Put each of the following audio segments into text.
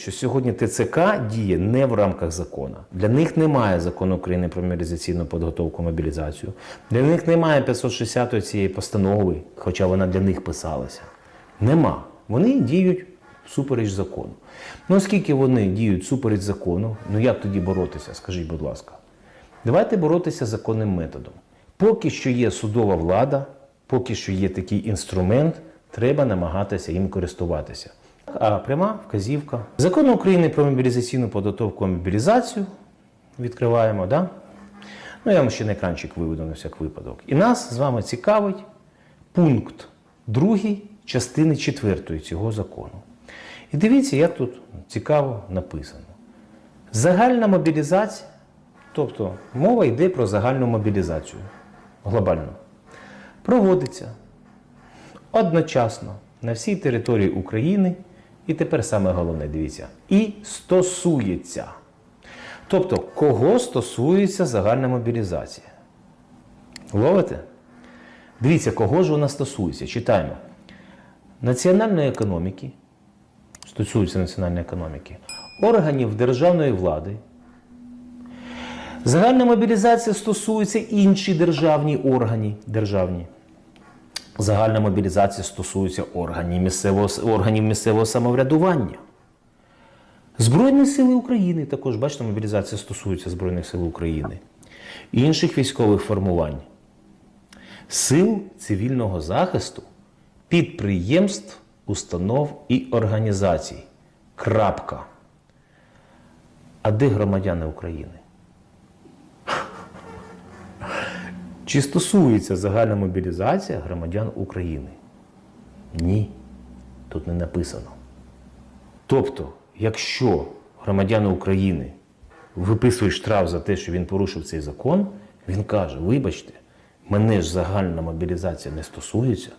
Що сьогодні ТЦК діє не в рамках закону. Для них немає закону України про мобілізаційну підготовку мобілізацію. Для них немає 560 цієї постанови, хоча вона для них писалася. Нема. Вони діють всупереч закону. Ну, оскільки вони діють всупереч закону, ну як тоді боротися? Скажіть, будь ласка. Давайте боротися законним методом. Поки що є судова влада, поки що є такий інструмент, треба намагатися їм користуватися. А пряма вказівка. Закон України про мобілізаційну підготовку і мобілізацію відкриваємо, да? Ну, я вам ще на екранчик виведу на всяк випадок. І нас з вами цікавить пункт 2 частини 4 цього закону. І дивіться, як тут цікаво написано. Загальна мобілізація, тобто мова йде про загальну мобілізацію глобальну, проводиться одночасно на всій території України, і тепер саме головне, дивіться, і стосується. Тобто, кого стосується загальна мобілізація? Ловите? Дивіться, кого ж вона стосується. Читаємо. Національної економіки, стосується національної економіки, органів державної влади. Загальна мобілізація стосується інші державні органи. Державні. Загальна мобілізація стосується органів місцевого, органів місцевого самоврядування. Збройні сили України також, бачите, мобілізація стосується Збройних сил України, інших військових формувань, сил цивільного захисту, підприємств, установ і організацій. Крапка. А де громадяни України? Чи стосується загальна мобілізація громадян України? Ні. Тут не написано. Тобто, якщо громадяни України виписують штраф за те, що він порушив цей закон, він каже: вибачте, мене ж загальна мобілізація не стосується,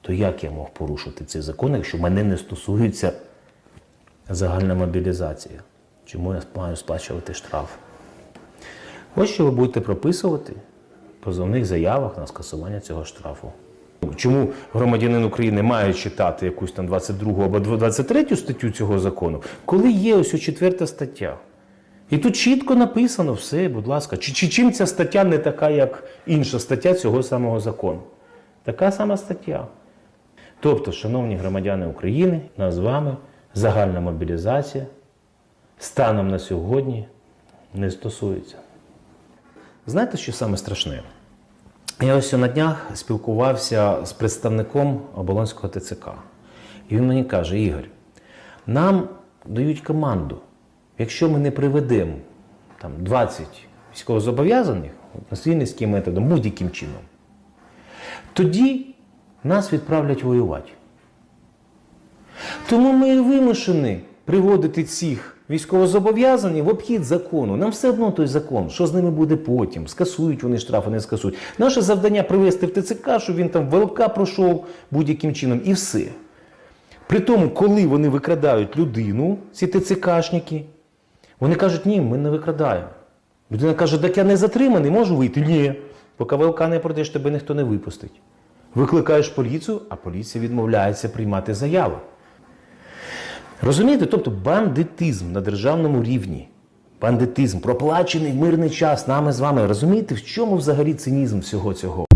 то як я мог порушити цей закон, якщо мене не стосується загальна мобілізація? Чому я маю сплачувати штраф? Ось що ви будете прописувати позовних заявах на скасування цього штрафу. Чому громадянин України має читати якусь там 22 або 23 статтю цього закону, коли є ось четверта стаття? І тут чітко написано все, будь ласка, чи, чи чим ця стаття не така, як інша стаття цього самого закону? Така сама стаття. Тобто, шановні громадяни України, нас з вами загальна мобілізація станом на сьогодні не стосується. Знаєте, що саме страшне? Я ось на днях спілкувався з представником Оболонського ТЦК. І він мені каже: Ігор, нам дають команду, якщо ми не приведемо там, 20 військовозобов'язаних насильницьким методом, будь-яким чином, тоді нас відправлять воювати. Тому ми вимушені приводити цих військовозобов'язаних в обхід закону. Нам все одно той закон, що з ними буде потім, скасують вони штрафи, не скасують. Наше завдання привести в ТЦК, щоб він там ВЛК пройшов будь-яким чином, і все. При тому, коли вони викрадають людину, ці ТЦКшники, вони кажуть, ні, ми не викрадаємо. Людина каже, так я не затриманий, можу вийти? Ні. Поки ВЛК не пройдеш, тебе ніхто не випустить. Викликаєш поліцію, а поліція відмовляється приймати заяви. Розумієте? Тобто бандитизм на державному рівні, бандитизм, проплачений мирний час нами з вами. Розумієте, в чому взагалі цинізм всього цього?